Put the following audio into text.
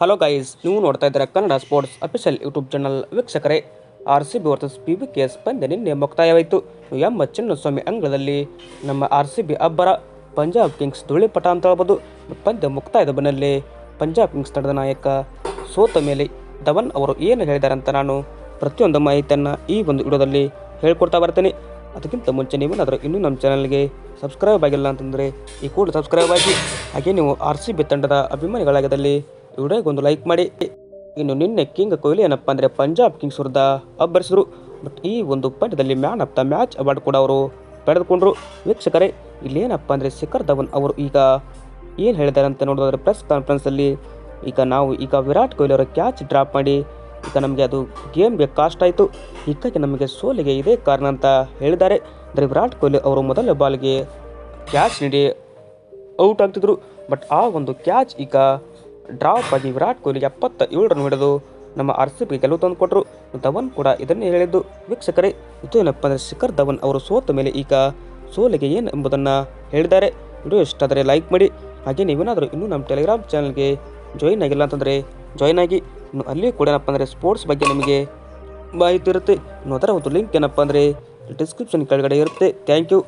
Hello guys ನೀವು ನೋಡ್ತಾ ಇದ್ದೀರಾ Kannada sports official YouTube channel ವೀಕ್ಷಕರೇ R C B versus P V K S ಪಂದ್ಯ ನಿನ್ನೆ ಮುಕ್ತಾಯವಾಯಿತು. ಎಂ ಚಿನ್ನಸ್ವಾಮಿ ಅಂಗಳದಲ್ಲಿ ನಮ್ಮ ಆರ್ ಸಿ ಬಿ ಅಬ್ಬರ ಪಂಜಾಬ್ ಕಿಂಗ್ಸ್ ಧೂಳಿಪಟ ಅಂತ ಹೇಳ್ಬೋದು. ಪಂದ್ಯ ಮುಕ್ತಾಯದ ಬನ್ನಲ್ಲಿ ಪಂಜಾಬ್ ಕಿಂಗ್ಸ್ ತಂಡದ ನಾಯಕ ಸೋತ ಮೇಲೆ ಧವನ್ ಅವರು ಏನು ಹೇಳಿದ್ದಾರೆ ಅಂತ ನಾನು ಪ್ರತಿಯೊಂದು ಮಾಹಿತಿಯನ್ನು ಈ ಒಂದು ವಿಡಿಯೋದಲ್ಲಿ ಹೇಳ್ಕೊಡ್ತಾ ಬರ್ತೀನಿ. ಅದಕ್ಕಿಂತ ಮುಂಚೆ ನೀವೇನಾದರೂ ಇನ್ನೂ ನಮ್ಮ ಚಾನಲ್ಗೆ ಸಬ್ಸ್ಕ್ರೈಬ್ ಆಗಿಲ್ಲ ಅಂತಂದರೆ ಈ ಕೂಡ ಸಬ್ಸ್ಕ್ರೈಬ್ ಆಗಿ. ಹಾಗೆ ನೀವು ಆರ್ ಸಿ ಬಿ ತಂಡದ ಅಭಿಮಾನಿಗಳಾಗಿದ್ದಲ್ಲಿ ವಿಡಿಯೋಗೆ ಒಂದು ಲೈಕ್ ಮಾಡಿ. ಇನ್ನು ನಿನ್ನೆ ಕಿಂಗ್ ಕೊಹ್ಲಿ ಏನಪ್ಪ ಅಂದರೆ ಪಂಜಾಬ್ ಕಿಂಗ್ಸ್ ವಿರುದ್ಧ ಅಬ್ಬರಿಸಿದ್ರು. ಬಟ್ ಈ ಒಂದು ಪಂದ್ಯದಲ್ಲಿ man of the match award ಕೂಡ ಅವರು ಪಡೆದುಕೊಂಡ್ರು. ವೀಕ್ಷಕರೇ, ಇಲ್ಲೇನಪ್ಪ ಅಂದರೆ ಶಿಖರ್ ಧವನ್ ಅವರು ಈಗ ಏನು ಹೇಳಿದ್ದಾರೆ ಅಂತ ನೋಡೋದಾದ್ರೆ ಪ್ರೆಸ್ ಕಾನ್ಫರೆನ್ಸಲ್ಲಿ ಈಗ ನಾವು ಈಗ ವಿರಾಟ್ ಕೊಹ್ಲಿ ಅವರ ಕ್ಯಾಚ್ ಡ್ರಾಪ್ ಮಾಡಿ, ಈಗ ನಮಗೆ ಅದು ಗೇಮ್ಗೆ ಕಾಸ್ಟ್ ಆಯಿತು. ಹೀಗಾಗಿ ನಮಗೆ ಸೋಲಿಗೆ ಇದೇ ಕಾರಣ ಅಂತ ಹೇಳಿದ್ದಾರೆ. ಅಂದರೆ ವಿರಾಟ್ ಕೊಹ್ಲಿ ಅವರು ಮೊದಲ ಬಾಲ್ಗೆ ಕ್ಯಾಚ್ ನೀಡಿ ಔಟ್ ಆಗ್ತಿದ್ರು. ಬಟ್ ಆ ಒಂದು ಕ್ಯಾಚ್ ಈಗ ಡ್ರಾಪ್ ಆಗಿ ವಿರಾಟ್ ಕೊಹ್ಲಿ ಎಪ್ಪತ್ತ ಏಳು ರನ್ ಹಿಡಿದು ನಮ್ಮ ಆರ್ ಸಿ ಬಿ ಗೆಲುವು ತಂದು ಕೊಟ್ಟರು ಧವನ್ ಕೂಡ ಇದನ್ನೇ ಹೇಳಿದ್ದು. ವೀಕ್ಷಕರೇ ಇದು ಏನಪ್ಪ ಅಂದರೆ ಶಿಖರ್ ಧವನ್ ಅವರು ಸೋತ ಮೇಲೆ ಈಗ ಸೋಲಿಗೆ ಏನು ಎಂಬುದನ್ನು ಹೇಳಿದ್ದಾರೆ. ವಿಡಿಯೋ ಇಷ್ಟ ಆದರೆ ಲೈಕ್ ಮಾಡಿ. ಹಾಗೆ ನೀವೇನಾದರೂ ಇನ್ನೂ ನಮ್ಮ ಟೆಲಿಗ್ರಾಮ್ ಚಾನಲ್ಗೆ ಜಾಯಿನ್ ಆಗಿಲ್ಲ ಅಂತಂದರೆ ಜಾಯ್ನ್ ಆಗಿ. ಇನ್ನು ಅಲ್ಲಿಯೂ ಕೂಡ ಏನಪ್ಪ ಅಂದರೆ ಸ್ಪೋರ್ಟ್ಸ್ ಬಗ್ಗೆ ನಿಮಗೆ ಮಾಹಿತಿ ಇರುತ್ತೆ. ಇನ್ನು ಅದರ ಒಂದು ಲಿಂಕ್ ಏನಪ್ಪ ಅಂದರೆ ಡಿಸ್ಕ್ರಿಪ್ಷನ್ ಕೆಳಗಡೆ ಇರುತ್ತೆ. Thank you.